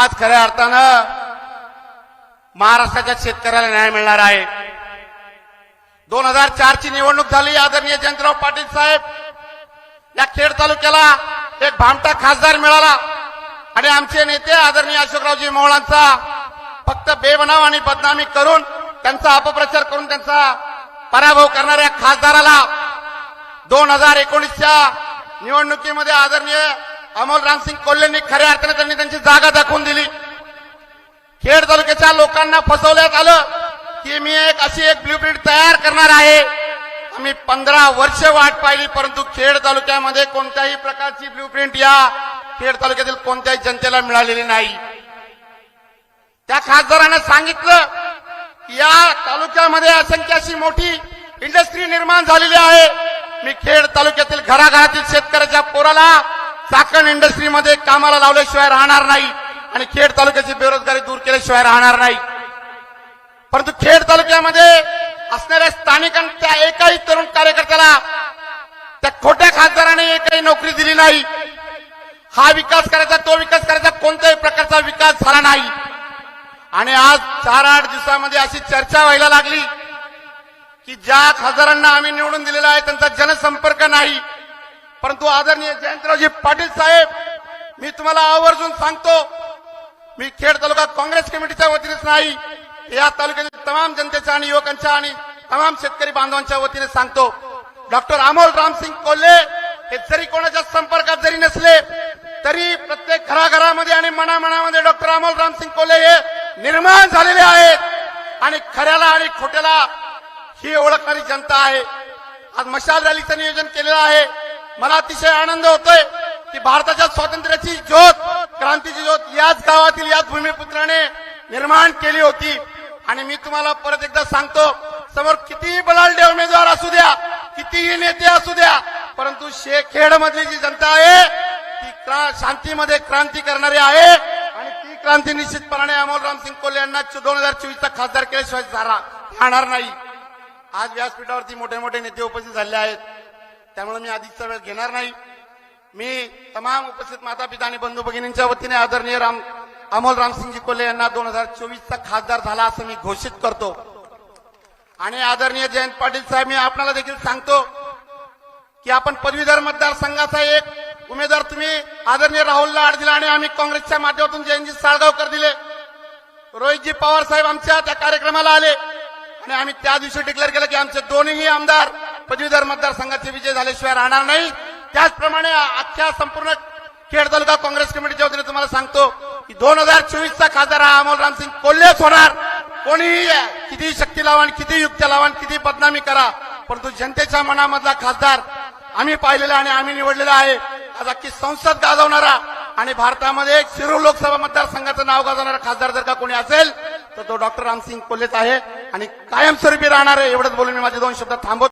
आज खऱ्या अर्थानं महाराष्ट्राच्या शेतकऱ्याला न्याय मिळणार आहे. दोन हजार चारची निवडणूक झाली आदरणीय जयंतराव पाटील साहेब. या खेड तालुक्याला एक भामटा खासदार मिळाला. आणि आमचे नेते आदरणीय अशोकरावजी मोहळांचा फक्त बेबनाव आणि बदनामी करून त्यांचा अपप्रचार करून त्यांचा पराभव करणाऱ्या खासदाराला दोन हजार एकोणीसच्या निवडणुकीमध्ये आदरणीय अमोल रामसिंग कोल्हेंनी खऱ्या अर्थाने त्यांनी त्यांची जागा दाखवून दिली. खेड तालुक्याच्या लोकांना फसवण्यात आलं की मी एक अशी एक ब्ल्यूप्रिंट तयार करणार आहे. आम्ही पंधरा वर्ष वाट पाहिली परंतु खेड तालुक्यामध्ये कोणत्याही प्रकारची ब्ल्यूप्रिंट या खेड तालुक्यातील कोणत्याही जनतेला मिळालेली नाही. त्या खासदारानं सांगितलं की या तालुक्यामध्ये असंख्य अशी मोठी इंडस्ट्री निर्माण झालेली आहे. मी खेड तालुक्यातील घराघरातील शेतकऱ्याच्या पोराला चाकण इंडस्ट्रीमध्ये कामाला लावल्याशिवाय राहणार नाही आणि खेड तालुक्याची बेरोजगारी दूर केल्याशिवाय राहणार नाही. परंतु खेड तालुक्यामध्ये असणाऱ्या स्थानिकांच्या एकाही तरुण कार्यकर्त्याला त्या खोट्या खासदाराने एकही नोकरी दिली नाही. हा विकास करायचा तो विकास करायचा कोणत्याही प्रकारचा विकास झाला नाही. आणि आज चार आठ दिवसामध्ये अशी चर्चा व्हायला लागली की ज्या खासदारांना आम्ही निवडून दिलेला आहे त्यांचा जनसंपर्क नाही. परंतु आदरणीय जयंतरावजी पाटील साहेब मी तुम्हाला आवर्जून सांगतो मी खेड तालुका काँग्रेस कमिटीच्या वतीनेच नाही या तालुक्यातील तमाम जनतेच्या आणि युवकांच्या आणि तमाम शेतकरी बांधवांच्या वतीने सांगतो. डॉक्टर अमोल रामसिंग कोल्हे हे जरी कोणाच्या संपर्कात जरी नसले तरी प्रत्येक घराघरामध्ये आणि मनामनामध्ये डॉक्टर अमोल रामसिंग कोल्हे हे निर्माण झालेले आहेत. आणि खऱ्याला आणि खोट्याला ही ओळखणारी जनता आहे. आज मशाल रॅलीचं नियोजन केलेलं आहे. मला अतिशय आनंद होतोय की भारताच्या स्वातंत्र्याची ज्योत क्रांतीची ज्योत याच गावातील याच भूमिपुत्राने निर्माण केली होती. आणि मी तुम्हाला परत एकदा सांगतो समोर कितीही बलाढ्य उमेदवार असू द्या कितीही नेते असू द्या परंतु शेखेड मधली जी जनता आहे ती शांतीमध्ये क्रांती करणारी आहे. आणि ती क्रांती निश्चितपणाने अमोल रामसिंग कोल्हे यांना दोन हजार चोवीसचा खासदार केल्याशिवाय झाला- राहणार नाही. आज व्यासपीठावरती मोठे मोठे नेते उपस्थित झाले आहेत. त्यामुळे मी अधिकचा वेळ घेणार नाही. मी तमाम उपस्थित माता पिता आणि बंधू भगिनींच्या वतीने आदरणीय राम अमोल रामसिंगजी कोल्हे यांना दोन हजार चोवीसचा खासदार झाला असं मी घोषित करतो. आणि आदरणीय जयंत पाटील साहेब मी आपल्याला देखील सांगतो की आपण पदवीधर मतदारसंघाचा एक उमेदवार तुम्ही आदरणीय राहुलला आड दिला आणि आम्ही काँग्रेसच्या माध्यमातून जयंतजी साळगावकर दिले. रोहितजी पवार साहेब आमच्या त्या कार्यक्रमाला आले. आणि आम्ही त्या दिवशी डिक्लेअर केलं की आमचे दोन्हीही आमदार पदवीधर मतदारसंघाचे विजय झाल्याशिवाय राहणार नाही. त्याचप्रमाणे अख्ख्या संपूर्ण खेड तालुका काँग्रेस कमिटीच्या वतीने तुम्हाला सांगतो की दोन हजार चोवीसचा खासदार हा अमोल रामसिंग कोल्हेच होणार. कोणीही किती शक्ती लावा आणि किती युक्त्या लावा आणि किती बदनामी करा परंतु जनतेच्या मनामधला खासदार आम्ही पाहिलेला आणि आम्ही निवडलेला आहे. आज अख्खी संसद गाजवणारा आणि भारतामध्ये शिरूर लोकसभा मतदारसंघाचं नाव गाजवणारा खासदार जर का कोणी असेल तर तो डॉक्टर रामसिंग कोल्हेच आहे आणि कायमस्वरूपी राहणार आहे. एवढंच बोलून मी माझे दोन शब्द थांबवतो.